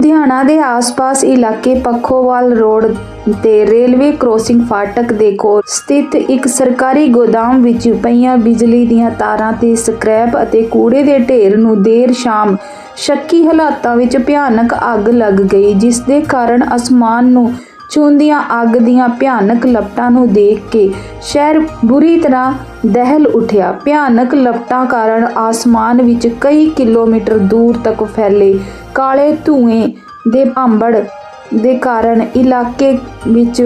ਲੁਧਿਆਣਾ ਦੇ ਆਸ-ਪਾਸ ਇਲਾਕੇ ਪੱਖੋਵਾਲ ਰੋਡ ਤੇ ਰੇਲਵੇ ਕ੍ਰੋਸਿੰਗ ਫਾਟਕ ਦੇ ਕੋਲ ਸਥਿਤ ਇੱਕ ਸਰਕਾਰੀ ਗੋਦਾਮ ਵਿੱਚ ਪਈਆਂ ਬਿਜਲੀ ਦੀਆਂ ਤਾਰਾਂ ਤੇ ਸਕ੍ਰੈਪ ਅਤੇ ਕੂੜੇ ਦੇ ਢੇਰ ਨੂੰ ਦੇਰ ਸ਼ਾਮ ਸ਼ੱਕੀ ਹਾਲਾਤਾਂ ਵਿੱਚ ਭਿਆਨਕ ਅੱਗ ਲੱਗ ਗਈ, ਜਿਸ ਦੇ ਕਾਰਨ ਅਸਮਾਨ ਨੂੰ ਛੂੰਦੀਆਂ ਅੱਗ ਦੀਆਂ ਭਿਆਨਕ ਲਪਟਾਂ ਨੂੰ ਦੇਖ ਕੇ ਸ਼ਹਿਰ ਬੁਰੀ ਤਰ੍ਹਾਂ ਦਹਿਲ ਉਠਿਆ। ਭਿਆਨਕ ਲਪਟਾਂ ਕਾਰਨ ਆਸਮਾਨ ਵਿੱਚ ਕਈ ਕਿਲੋਮੀਟਰ ਦੂਰ ਤੱਕ ਫੈਲੇ। ਕਾਲੇ ਧੂਏ ਦੇ ਭਾਂਬੜ ਦੇ ਕਾਰਨ ਇਲਾਕੇ ਵਿੱਚ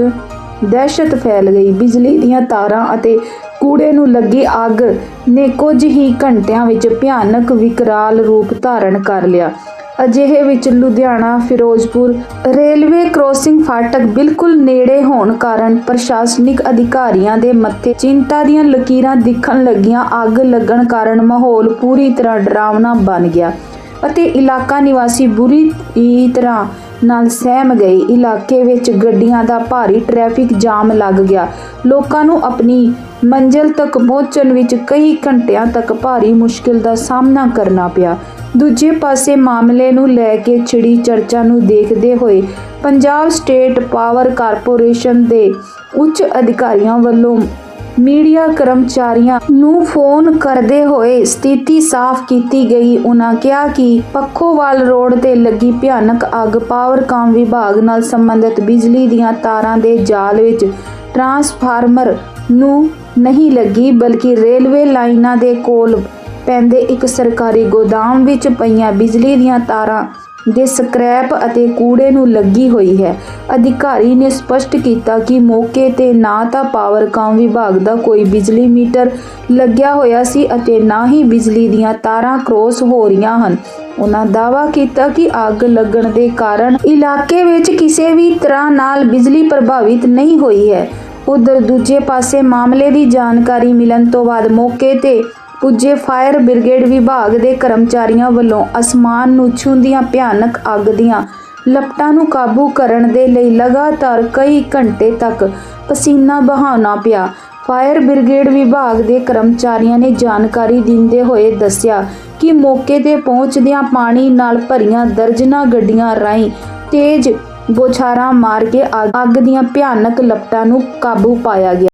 ਦਹਿਸ਼ਤ ਫੈਲ ਗਈ। ਬਿਜਲੀ ਦੀਆਂ ਤਾਰਾਂ ਅਤੇ ਕੂੜੇ ਨੂੰ ਲੱਗੀ ਅੱਗ ਨੇ ਕੁਝ ਹੀ ਘੰਟਿਆਂ ਵਿੱਚ ਭਿਆਨਕ ਵਿਕਰਾਲ ਰੂਪ ਧਾਰਨ ਕਰ ਲਿਆ। ਅਜਿਹੇ ਵਿੱਚ ਲੁਧਿਆਣਾ, ਫਿਰੋਜ਼ਪੁਰ ਰੇਲਵੇ ਕ੍ਰੋਸਿੰਗ ਫਾਟਕ ਬਿਲਕੁਲ ਨੇੜੇ ਹੋਣ ਕਾਰਨ ਪ੍ਰਸ਼ਾਸਨਿਕ ਅਧਿਕਾਰੀਆਂ ਦੇ ਮੱਥੇ ਚਿੰਤਾ ਦੀਆਂ ਲਕੀਰਾਂ ਦਿਖਣ ਲੱਗੀਆਂ। ਅੱਗ ਲੱਗਣ ਕਾਰਨ ਮਾਹੌਲ ਪੂਰੀ ਤਰ੍ਹਾਂ ਡਰਾਵਨਾ ਬਣ ਗਿਆ ਅਤੇ ਇਲਾਕਾ ਨਿਵਾਸੀ ਬੁਰੀ ਤਰ੍ਹਾਂ ਨਾਲ ਸਹਿਮ ਗਏ। ਇਲਾਕੇ ਵਿੱਚ ਗੱਡੀਆਂ ਦਾ ਭਾਰੀ ਟ੍ਰੈਫਿਕ ਜਾਮ ਲੱਗ ਗਿਆ। ਲੋਕਾਂ ਨੂੰ ਆਪਣੀ ਮੰਜ਼ਿਲ ਤੱਕ ਪਹੁੰਚਣ ਵਿੱਚ ਕਈ ਘੰਟਿਆਂ ਤੱਕ ਭਾਰੀ ਮੁਸ਼ਕਿਲ ਦਾ ਸਾਹਮਣਾ ਕਰਨਾ ਪਿਆ। ਦੂਜੇ ਪਾਸੇ ਮਾਮਲੇ ਨੂੰ ਲੈ ਕੇ ਛਿੜੀ ਚਰਚਾ ਨੂੰ ਦੇਖਦੇ ਹੋਏ ਪੰਜਾਬ ਸਟੇਟ ਪਾਵਰ ਕਾਰਪੋਰੇਸ਼ਨ ਦੇ ਉੱਚ ਅਧਿਕਾਰੀਆਂ ਵੱਲੋਂ ਮੀਡੀਆ ਕਰਮਚਾਰੀਆਂ ਨੂੰ ਫੋਨ ਕਰਦੇ ਹੋਏ ਸਥਿਤੀ ਸਾਫ਼ ਕੀਤੀ ਗਈ। ਉਹਨਾਂ ਕਿਹਾ ਕਿ ਪੱਖੋਵਾਲ ਰੋਡ ਤੇ ਲੱਗੀ ਭਿਆਨਕ ਅੱਗ ਪਾਵਰਕਾਮ ਵਿਭਾਗ ਨਾਲ ਸੰਬੰਧਿਤ ਬਿਜਲੀ ਦੀਆਂ ਤਾਰਾਂ ਦੇ ਜਾਲ ਵਿੱਚ ਟਰਾਂਸਫਾਰਮਰ ਨੂੰ ਨਹੀਂ ਲੱਗੀ, ਬਲਕਿ ਰੇਲਵੇ ਲਾਈਨਾਂ ਦੇ ਕੋਲ ਪੈਂਦੇ ਇੱਕ ਸਰਕਾਰੀ ਗੋਦਾਮ ਵਿੱਚ ਪਈਆਂ ਬਿਜਲੀ ਦੀਆਂ ਤਾਰਾਂ ਦੇ ਸਕ੍ਰੈਪ ਅਤੇ ਕੂੜੇ ਨੂੰ ਲੱਗੀ ਹੋਈ ਹੈ। ਅਧਿਕਾਰੀ ਨੇ ਸਪਸ਼ਟ ਕੀਤਾ ਕਿ ਮੌਕੇ ਤੇ ਨਾ ਤਾਂ ਪਾਵਰਕਾਮ ਵਿਭਾਗ ਦਾ ਕੋਈ ਬਿਜਲੀ ਮੀਟਰ ਲੱਗਿਆ ਹੋਇਆ ਸੀ ਅਤੇ ਨਾ ਹੀ ਬਿਜਲੀ ਦੀਆਂ ਤਾਰਾਂ ਕ੍ਰੋਸ ਹੋ ਰਹੀਆਂ ਹਨ। ਉਹਨਾਂ ਦਾਅਵਾ ਕੀਤਾ ਕਿ ਅੱਗ ਲੱਗਣ ਦੇ ਕਾਰਨ ਇਲਾਕੇ ਵਿੱਚ ਕਿਸੇ ਵੀ ਤਰ੍ਹਾਂ ਨਾਲ ਬਿਜਲੀ ਪ੍ਰਭਾਵਿਤ ਨਹੀਂ ਹੋਈ ਹੈ। ਉਧਰ ਦੂਜੇ ਪਾਸੇ ਮਾਮਲੇ ਦੀ ਜਾਣਕਾਰੀ ਮਿਲਣ ਤੋਂ ਬਾਅਦ ਮੌਕੇ ਤੇ ਪੁੱਜੇ ਫਾਇਰ ਬ੍ਰਿਗੇਡ ਵਿਭਾਗ ਦੇ ਕਰਮਚਾਰੀਆਂ ਵੱਲੋਂ ਅਸਮਾਨ ਨੂੰ ਛੂੰਦੀਆਂ ਭਿਆਨਕ ਅੱਗ ਦੀਆਂ ਲਪਟਾਂ ਨੂੰ ਕਾਬੂ ਕਰਨ ਦੇ ਲਈ ਲਗਾਤਾਰ ਕਈ ਘੰਟੇ ਤੱਕ ਪਸੀਨਾ ਬਹਾਉਣਾ ਪਿਆ। ਫਾਇਰ ਬ੍ਰਿਗੇਡ ਵਿਭਾਗ ਦੇ ਕਰਮਚਾਰੀਆਂ ਨੇ ਜਾਣਕਾਰੀ ਦਿੰਦੇ ਹੋਏ ਦੱਸਿਆ ਕਿ ਮੌਕੇ ਤੇ ਪਹੁੰਚਦਿਆਂ ਪਾਣੀ ਨਾਲ ਭਰੀਆਂ ਦਰਜਨਾਂ ਗੱਡੀਆਂ ਰਾਹੀਂ ਤੇਜ਼ ਬੋਛਾਰਾਂ ਮਾਰ ਕੇ ਅੱਗ ਅੱਗ ਦੀਆਂ ਭਿਆਨਕ ਲਪਟਾਂ ਨੂੰ ਕਾਬੂ ਪਾਇਆ ਗਿਆ।